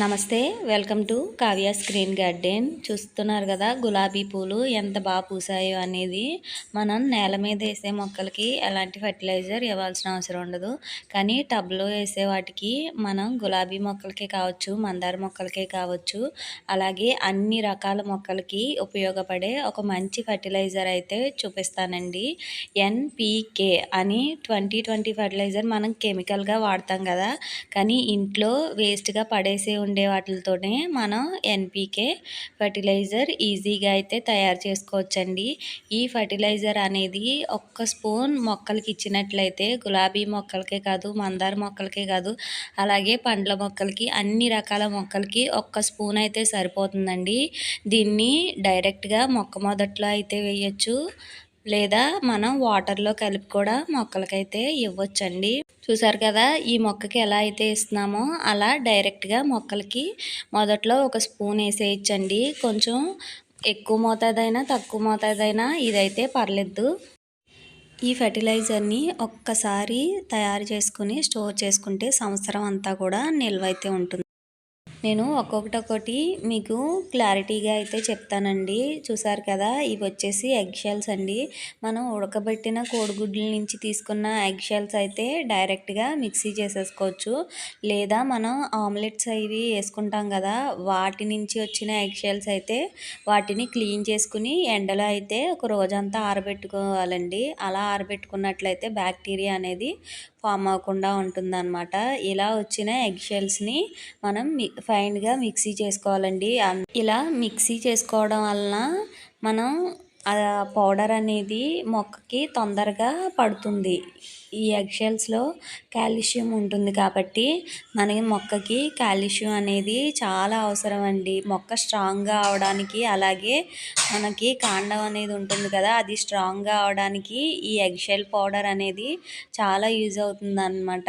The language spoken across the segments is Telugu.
నమస్తే welcome to Kavya screen garden. చూస్తున్నారు కదా గులాబీ పూలు ఎంత బాగా పూసాయో అనేది. మనం నేల మీద వేసే మొక్కలకి ఎలాంటి ఫర్టిలైజర్ ఇవ్వాల్సిన అవసరం ఉండదు. కానీ టబ్లో వేసే వాటికి మనం గులాబీ మొక్కలకే కావచ్చు మందార మొక్కలకే కావచ్చు అలాగే అన్ని రకాల మొక్కలకి ఉపయోగపడే ఒక మంచి ఫర్టిలైజర్ అయితే చూపిస్తానండి. ఎన్పికే అని ట్వంటీ ట్వంటీ ఫర్టిలైజర్ మనం కెమికల్గా వాడతాం కదా. కానీ ఇంట్లో వేస్ట్గా పడేసే ఉండే వాటితోనే మనం ఎన్పికే ఫర్టిలైజర్ ఈజీగా అయితే తయారు చేసుకోవచ్చండి. ఈ ఫర్టిలైజర్ అనేది ఒక్క స్పూన్ మొక్కలకి ఇచ్చినట్లయితే గులాబీ మొక్కలకే కాదు మందార మొక్కలకే కాదు అలాగే పండ్ల మొక్కలకి అన్ని రకాల మొక్కలకి ఒక్క స్పూన్ అయితే సరిపోతుందండి. దీన్ని డైరెక్ట్గా మొక్క మొదట్లో అయితే వేయచ్చు. లేదా మనం వాటర్లో కలిపి కూడా మొక్కలకైతే ఇవ్వచ్చండి. చూసారు కదా ఈ మొక్కకి ఎలా అయితే ఇస్తున్నామో అలా డైరెక్ట్గా మొక్కలకి మొదట్లో ఒక స్పూన్ వేసేయచ్చండి. కొంచెం ఎక్కువ మోతాదైనా తక్కువ మోతాదైనా ఇదైతే పర్లేదు. ఈ ఫెర్టిలైజర్ని ఒక్కసారి తయారు చేసుకుని స్టోర్ చేసుకుంటే సంవత్సరం అంతా కూడా నిల్వ అయితే ఉంటుంది. నేను ఒక్కొక్కటి ఒకటి మీకు క్లారిటీగా అయితే చెప్తానండి. చూసారు కదా ఇవి వచ్చేసి ఎగ్ షెల్స్ అండి. మనం ఉడకబెట్టిన కోడిగుడ్ల నుంచి తీసుకున్న ఎగ్ షెల్స్ అయితే డైరెక్ట్గా మిక్సీ చేసేసుకోవచ్చు. లేదా మనం ఆమ్లెట్స్ అవి వేసుకుంటాం కదా వాటి నుంచి వచ్చిన ఎగ్ షెల్స్ అయితే వాటిని క్లీన్ చేసుకుని ఎండలో అయితే ఒక రోజంతా ఆరబెట్టుకోవాలండి. అలా ఆరబెట్టుకున్నట్లయితే బ్యాక్టీరియా అనేది ఫామ్ అవ్వకుండా ఉంటుందన్నమాట. ఇలా వచ్చిన ఎగ్ షెల్స్ని మనం ఫైన్గా మిక్సీ చేసుకోవాలండి. ఇలా మిక్సీ చేసుకోవడం వలన మనం ఆ పౌడర్ అనేది మొక్కకి తొందరగా పడుతుంది. ఈ ఎగ్షెల్స్లో కాల్షియం ఉంటుంది కాబట్టి మనకి మొక్కకి కాల్షియం అనేది చాలా అవసరం అండి. మొక్క స్ట్రాంగ్గా అవడానికి అలాగే మనకి కాండం అనేది ఉంటుంది కదా అది స్ట్రాంగ్గా అవడానికి ఈ ఎగ్షెల్ పౌడర్ అనేది చాలా యూజ్ అవుతుంది అనమాట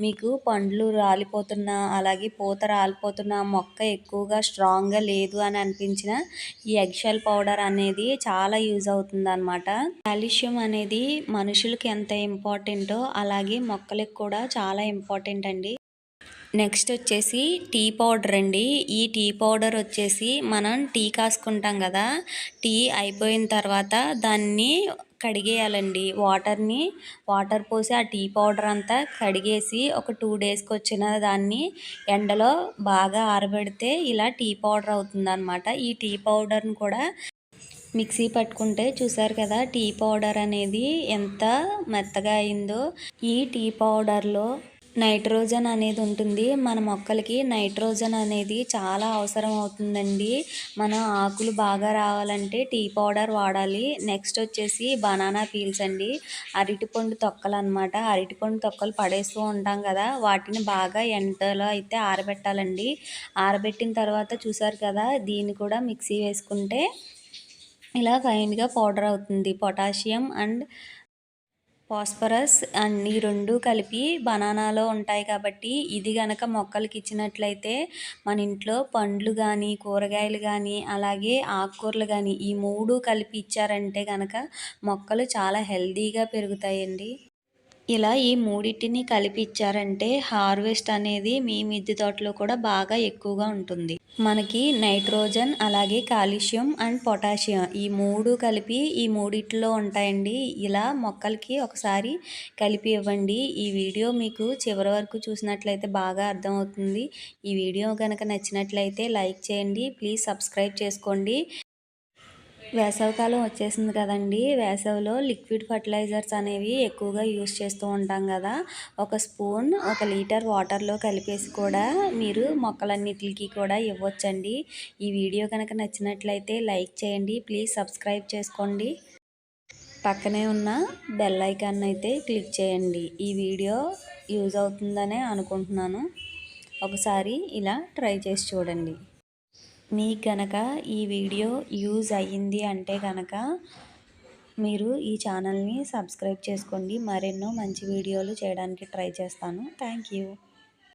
మీకు పండ్లు రాలిపోతున్న అలాగే పూత రాలిపోతున్న మొక్క ఎక్కువగా స్ట్రాంగ్గా లేదు అని అనిపించిన ఈ ఎగ్షెల్ పౌడర్ అనేది చాలా యూజ్ అవుతుంది అనమాట కాల్షియం అనేది మనుషులకి ఎంత ఇంపార్టెంట్ అలాగే మొక్కలకు కూడా చాలా ఇంపార్టెంట్ అండి. నెక్స్ట్ వచ్చేసి టీ పౌడర్ అండి. ఈ టీ పౌడర్ వచ్చేసి మనం టీ కాసుకుంటాం కదా టీ అయిపోయిన తర్వాత దాన్ని కడిగేయాలండి. వాటర్ని వాటర్ పోసి ఆ టీ పౌడర్ అంతా కడిగేసి ఒక టూ డేస్కి వచ్చిన దాన్ని ఎండలో బాగా ఆరబెడితే ఇలా టీ పౌడర్ అవుతుంది అనమాట ఈ టీ పౌడర్ని కూడా మిక్సీ పట్టుకుంటే చూసారు కదా టీ పౌడర్ అనేది ఎంత మెత్తగా అయిందో. ఈ టీ పౌడర్లో నైట్రోజన్ అనేది ఉంటుంది. మన మొక్కలకి నైట్రోజన్ అనేది చాలా అవసరం అవుతుందండి. మన ఆకులు బాగా రావాలంటే టీ పౌడర్ వాడాలి. నెక్స్ట్ వచ్చేసి బనానా పీల్స్ అండి. అరటిపండు తొక్కలు అనమాట అరటిపండు తొక్కలు పడేస్తూ ఉంటాం కదా వాటిని బాగా ఎండలో అయితే ఆరబెట్టాలండి. ఆరబెట్టిన తర్వాత చూసారు కదా దీన్ని కూడా మిక్సీ వేసుకుంటే ఇలా ఫైన్గా పౌడర్ అవుతుంది. పొటాషియం అండ్ ఫాస్ఫరస్ అండ్ ఈ రెండు కలిపి బనానాలో ఉంటాయి కాబట్టి ఇది గనక మొక్కలకి ఇచ్చినట్లయితే మన ఇంట్లో పండ్లు కానీ కూరగాయలు కానీ అలాగే ఆకుకూరలు కానీ ఈ మూడు కలిపి ఇచ్చారంటే కనుక మొక్కలు చాలా హెల్దీగా పెరుగుతాయండి. ఇలా ఈ మూడింటిని కలిపి ఇచ్చారంటే హార్వెస్ట్ అనేది మీ మిద్దె తోటలో కూడా బాగా ఎక్కువగా ఉంటుంది. మనకి నైట్రోజన్ అలాగే కాల్షియం అండ్ పొటాషియం ఈ మూడు కలిపి ఈ మూడిట్లో ఉంటాయండి. ఇలా మొక్కలకి ఒకసారి కలిపి ఇవ్వండి. ఈ వీడియో మీకు చివరి వరకు చూసినట్లయితే బాగా అర్థమవుతుంది. ఈ వీడియో కనుక నచ్చినట్లయితే లైక్ చేయండి. ప్లీజ్ సబ్స్క్రైబ్ చేసుకోండి. వేసవికాలం వచ్చేసింది కదండి. వేసవిలో లిక్విడ్ ఫర్టిలైజర్స్ అనేవి ఎక్కువగా యూస్ చేస్తూ ఉంటాం కదా. ఒక స్పూన్ ఒక లీటర్ వాటర్లో కలిపేసి కూడా మీరు మొక్కలన్నిటికి కూడా ఇవ్వచ్చండి. ఈ వీడియో కనుక నచ్చినట్లయితే లైక్ చేయండి ప్లీజ్ సబ్స్క్రైబ్ చేసుకోండి. పక్కనే ఉన్న బెల్ ఐకాన్ అయితే క్లిక్ చేయండి. ఈ వీడియో యూజ్ అవుతుందనే అనుకుంటున్నాను. ఒకసారి ఇలా ట్రై చేసి చూడండి. మీకు కనుక ఈ వీడియో యూజ్ అయ్యింది అంటే కనుక మీరు ఈ ఛానల్ని సబ్స్క్రైబ్ చేసుకోండి. మరెన్నో మంచి వీడియోలు చేయడానికి ట్రై చేస్తాను. Thank you.